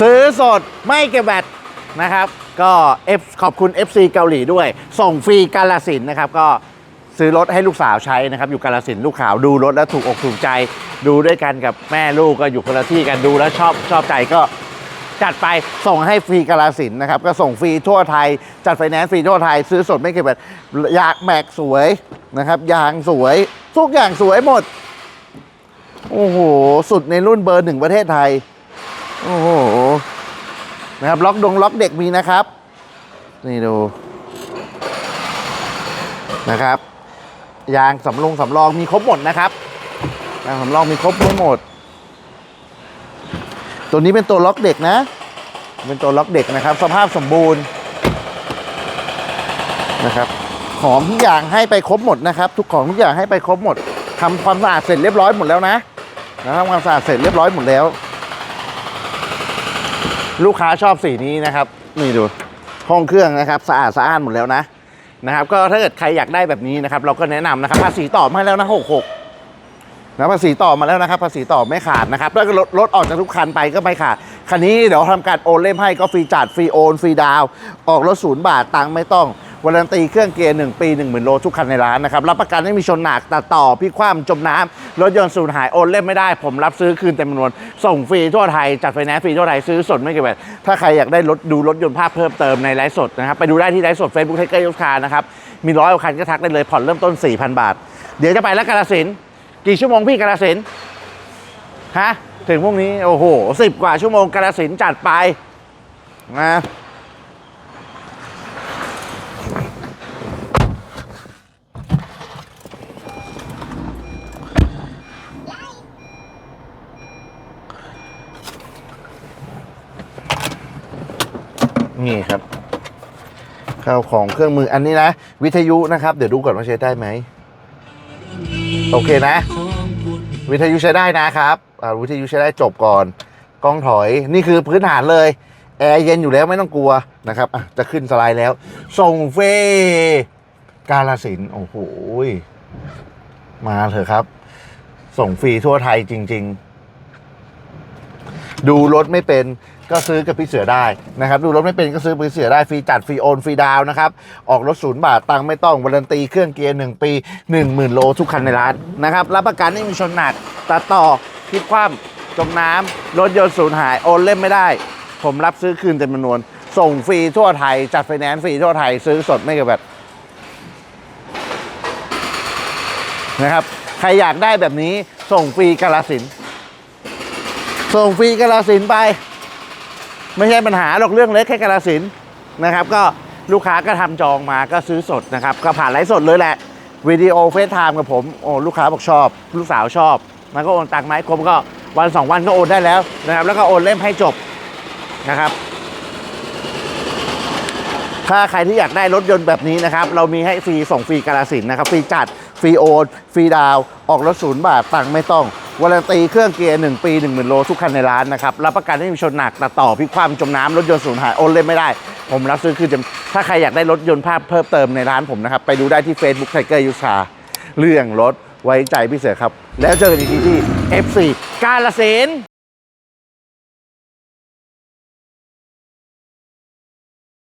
ซื้อสดไม่เก็บแบตนะครับ ก็ F ขอบคุณ FC เกาหลีด้วย ส่งฟรีกาลสินนะครับ ก็ซื้อรถให้ลูกสาวใช้นะครับ อยู่กาลสินลูกขาวดูรถแล้วถูกอกถูกใจ ดูด้วยกันกับแม่ลูกก็อยู่คนละที่กันดูแล้วชอบชอบใจก็จัดไปส่งให้ฟรีกาลสินนะครับ ก็ส่งฟรีทั่วไทย จัดไฟแนนซ์ฟรีทั่วไทย ซื้อสดไม่เก็บแบตยางแม็กสวยนะครับ ยางสวย ทุกอย่างสวยหมด โอ้โห สุดในรุ่นเบอร์หนึ่งประเทศไทย โอ้โหนะครับล็อกดงล็อกเด็กมีนะครับ นี่ดูนะครับ ยางสำรองสำรองมีครบหมดนะครับยางสำรองมีครบทั้งหมด ตัวนี้เป็นตัวล็อกเด็กนะ เป็นตัวล็อกเด็กนะครับ สภาพสมบูรณ์นะครับของทุกอย่างให้ไปครบหมดนะครับ ทุกของทุกอย่างให้ไปครบหมดทำความสะอาดเสร็จเรียบร้อยหมดแล้วนะนะทำความสะอาดเสร็จเรียบร้อยหมดแล้ว ลูกค้าชอบสีนี้นะครับนี่ดูห้องเครื่องนะครับสะอาดสะอ้านหมดแล้วนะนะครับ ก็ถ้าเกิดใครอยากได้แบบนี้นะครับ เราก็แนะนำนะครับภาษีต่อมาให้แล้วนะหกหกนะภาษีต่อมาแล้วนะครับภาษีต่อไม่ขาดนะครับแล้วก็รถรถออกจากทุกคันไปก็ไม่ขาด คันนี้เดี๋ยวทำการโอนเล่มให้ก็ฟรีจัดฟรีโอนฟรีดาวน์ออกรถศูนย์บาทตังค์ไม่ต้อง วารันตีเครื่องเกียร์หนึ่งปีหนึ่งหมื่นโลทุกคันในร้านนะครับ รับประกันไม่มีชนหนักตัดต่อพลิคว่ำจมน้ำรถยนต์สูญหายโอนเล่มไม่ได้ ผมรับซื้อคืนเต็มจำนวน ส่งฟรีทั่วไทย จัดไฟแนนซ์ฟรีทั่วไทยซื้อสดไม่เก็บแบตถ้าใครอยากได้รถดูรถยนต์ภาพเพิ่มเติมในไลฟ์สดนะครับไปดูได้ที่ไลฟ์สด Facebook ไทเกอร์ยกคานะครับมีร้อยกว่าคันก็ทักได้เลยผ่อนเริ่มต้น 4,000 บาท เดี๋ยวจะไปแล้วกาลสินกี่ชั่วโมงพี่กาลสินฮะถึงพวกนี้โอ้โหสิบกว่าชั่วโมงกระสินจัดไปนะ นี่ครับข้าวของเครื่องมืออันนี้นะ วิทยุนะครับ เดี๋ยวดูก่อนว่าใช้ได้ไหม โอเคนะ วิทยุใช้ได้นะครับอ่าวิทยุใช้ได้จบก่อน กล้องถอยนี่คือพื้นฐานเลยแอร์เย็นอยู่แล้วไม่ต้องกลัวนะครับอะจะขึ้นสไลด์แล้ว ส่งเฟกาลสินโอ้โหมาเถอะครับ ส่งฟรีทั่วไทยจริง ๆ ดูรถไม่เป็นก็ซื้อกับพี่เสือได้นะครับ ดูรถไม่เป็นก็ซื้อกับพี่เสือได้ฟรีจัดฟรีโอนฟรีดาวนะครับ ออกรถศูนย์บาทตังค์ไม่ต้องวารันตีเครื่องเกียร์หนึ่งปีหนึ่งหมื่นโลทุกคันในร้านนะครับ รับประกันไม่มีชนหนักตัดต่อพลิกคว่ำจมน้ำรถยนต์สูญหายโอนเล่มไม่ได้ ผมรับซื้อคืนจำนวน ส่งฟรีทั่วไทย จัดไฟแนนซ์ฟรีทั่วไทยซื้อสดไม่เก็บแบตนะครับ ใครอยากได้แบบนี้ส่งฟรีกาลสิน ส่งฟรีกาลสินไป ไม่ใช่ปัญหาหรอกเรื่องเล็กแค่กาลสินนะครับ ก็ลูกค้าก็ทำจองมาก็ซื้อสดนะครับ ก็ผ่านไลฟ์สดเลยแหละวิดีโอเฟซไทม์กับผมโอ้ลูกค้าบอกชอบ ลูกสาวชอบ มันก็โอนตังค์ไหมาให้ครบก็วันสองวันก็โอนได้แล้วนะครับ แล้วก็โอนเล่มให้จบนะครับ ถ้าใครที่อยากได้รถยนต์แบบนี้นะครับ เรามีให้ฟรีส่งฟรีกาลสินนะครับ ฟรีจัด ฟรีโอน ฟรีดาว ออกรถศูนย์บาทตังค์ไม่ต้อง วารันตีเครื่องเกียร์1ปี 1 0,000 โลทุกคันในร้านนะครับ รับประกันไม่มีชนหนักตัดต่อพิความจมน้ำรถยนต์สูญหายโอนเล่นไม่ได้ ผมรับซื้อคือจะถ้าใครอยากได้รถยนต์ภาพเพิ่มเติมในร้านผมนะครับ ไปดูได้ที่ Facebook ไทเกอร์ยูชาเรื่องรถไว้ใจพี่เสือครับ แล้วเจอกันอีกทีที่ F4 กาลสิน